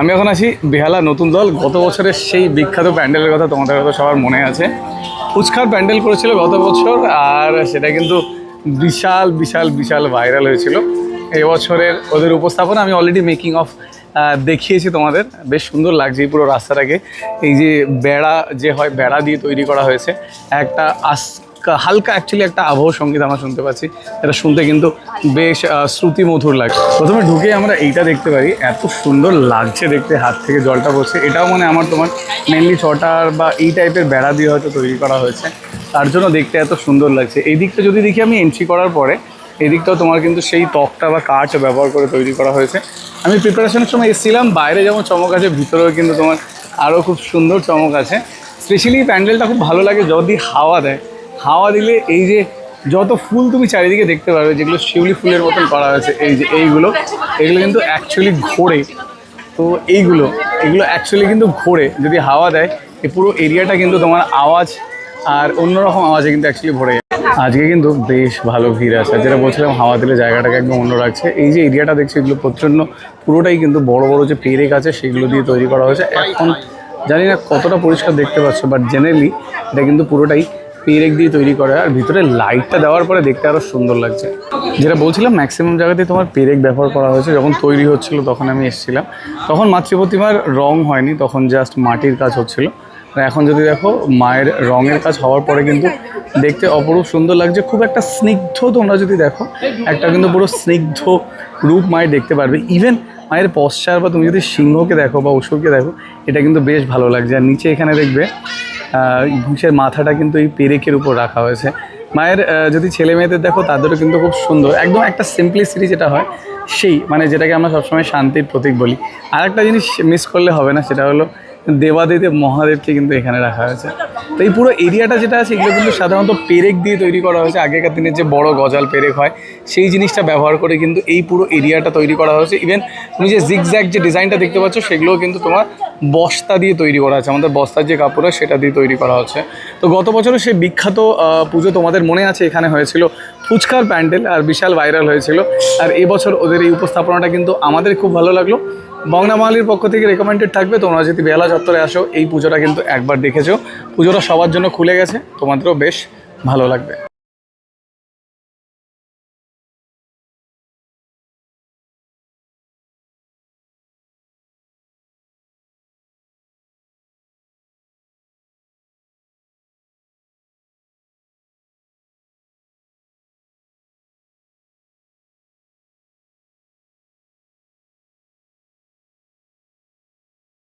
আমি এখন আছি বেহালা নতুন দল। গত বছরের সেই বিখ্যাত প্যান্ডেলের কথা তোমাদের হয়তো সবার মনে আছে। ফুচকার প্যান্ডেল করেছিল গত বছর, আর সেটা কিন্তু বিশাল বিশাল বিশাল ভাইরাল হয়েছিল। এবছরের ওদের উপস্থাপনা আমি অলরেডি মেকিং অফ দেখিয়েছি তোমাদের। বেশ সুন্দর লাগছে এই পুরো রাস্তাটাকে। এই যে বেড়া, যে হয় বেড়া দিয়ে তৈরি করা হয়েছে, একটা আস হালকা অ্যাকচুয়ালি একটা আবহ সংগীত আমরা শুনতে পাচ্ছি। এটা শুনতে কিন্তু বেশ আহ, শ্রুতিমধুর লাগছে প্রথমে ঢুকে আমরা এইটা দেখতে পারি। এত সুন্দর লাগছে দেখতে হাত থেকে জলটা পড়ছে। এটাও মানে আমার তোমার মেনলি ছটার বা এই টাইপের বেড়া দিয়ে হয়তো তৈরি করা হয়েছে। তার জন্য দেখতে এত সুন্দর লাগছে। এই দিকটা যদি দেখি আমি এন্ট্রি করার পরে এদিকটাও তোমার কিন্তু সেই তকটা বা কাঠ ব্যবহার করে তৈরি করা হয়েছে। আমি প্রিপারেশনের সময় এসেছিলাম বাইরে যেমন চমক আছে ভিতরেও কিন্তু তোমার আরও খুব সুন্দর চমক আছে। স্পেশালি প্যান্ডেলটা খুব ভালো লাগে যদি হাওয়া দেয়। হাওয়া দিলে এই যে যত ফুল তুমি চারিদিকে দেখতে পারবে, যেগুলো শিউলি ফুলের মতন করা হয়েছে, এই যে এইগুলো, এগুলো কিন্তু অ্যাকচুয়ালি ঘোরে। তো এইগুলো, এগুলো অ্যাকচুয়ালি কিন্তু ঘোরে। যদি হাওয়া দেয় এই পুরো এরিয়াটা কিন্তু তোমার আওয়াজ আর অন্যরকম আওয়াজে কিন্তু অ্যাকচুয়ালি ভরে। আজকে কিন্তু বেশ ভালো ভিড় আছে। যেটা বলছিলাম, হাওয়া দিলে জায়গাটাকে একদম অন্য রাখছে। এই যে এরিয়াটা দেখছি, এগুলো প্রচণ্ড, পুরোটাই কিন্তু বড় বড় যে পেরেক আছে, সেগুলো দিয়ে তৈরি করা হয়েছে। এখন, জানি না কতটা পরিষ্কার দেখতে পাচ্ছ বাট জেনারেলি এটা কিন্তু পুরোটাই পেরেক দিয়ে তৈরি করা, আর ভিতরে লাইটটা দেওয়ার পরে দেখতে আরও সুন্দর লাগছে। যেটা বলছিলাম ম্যাক্সিমাম জায়গাতেই তোমার পেরেক ব্যবহার করা হয়েছে, যখন তৈরি হচ্ছিল তখন আমি এসেছিলাম। তখন মাতৃপ্রতিমার রং হয়নি, তখন জাস্ট মাটির কাজ হচ্ছিল। এখন যদি দেখো, মায়ের রঙের কাজ হওয়ার পরে কিন্তু দেখতে অপরূপ সুন্দর লাগছে। খুব একটা স্নিগ্ধ তোমরা যদি দেখো, একটা কিন্তু পুরো স্নিগ্ধ রূপ মায়ের দেখতে পারবে। ইভেন মায়ের পশ্চার বা তুমি যদি সিংহকে দেখো বা অসুরকে দেখো, এটা কিন্তু বেশ ভালো লাগছে। আর নিচে এখানে দেখবে ঘুষের মাথাটা কিন্তু এই পেরেকের উপর রাখা হয়েছে। মায়ের যদি ছেলে মেয়েদের দেখো, তাদেরও কিন্তু খুব সুন্দর। একদম একটা সিম্পলিসিটি যেটা হয়, সেই মানে যেটাকে আমরা সবসময় শান্তির প্রতীক বলি। আর একটা জিনিস মিস করলে হবে না, সেটা হলো দেবাদিদেব মহাদেবকে কিন্তু এখানে রাখা হয়েছে। তো এই পুরো এরিয়াটা যেটা আছে, এগুলো কিন্তু সাধারণত পেরেক দিয়ে তৈরি করা হয়েছে। আগেকার দিনের যে বড় গজাল পেরেক হয়, সেই জিনিসটা ব্যবহার করে কিন্তু এই পুরো এরিয়াটা তৈরি করা হয়েছে। ইভেন তুমি যে জিগজ্যাগ যে ডিজাইনটা দেখতে পাচ্ছ, সেগুলোও কিন্তু তোমার বস্তা দিয়ে তৈরি করা আছে, আমাদের বস্তার যে কাপড় হয় সেটা দিয়ে তৈরি করা হচ্ছে। তো গত বছরও সেই বিখ্যাত পুজো তোমাদের মনে আছে? এখানে হয়েছিল ফুচকার প্যান্ডেল আর বিশাল ভাইরাল হয়েছিল। আর এবছর ওদের এই উপস্থাপনাটা কিন্তু আমাদের খুব ভালো লাগল। বংনা মালির পক্ষ থেকে রেকমেন্ডেড থাকবে। তোমরা যদি বেলা চত্বরে আসো, এই পুজোটা কিন্তু একবার দেখেছ। পুজোটা সবার জন্য খুলে গেছে। তোমাদেরও বেশ ভালো লাগবে।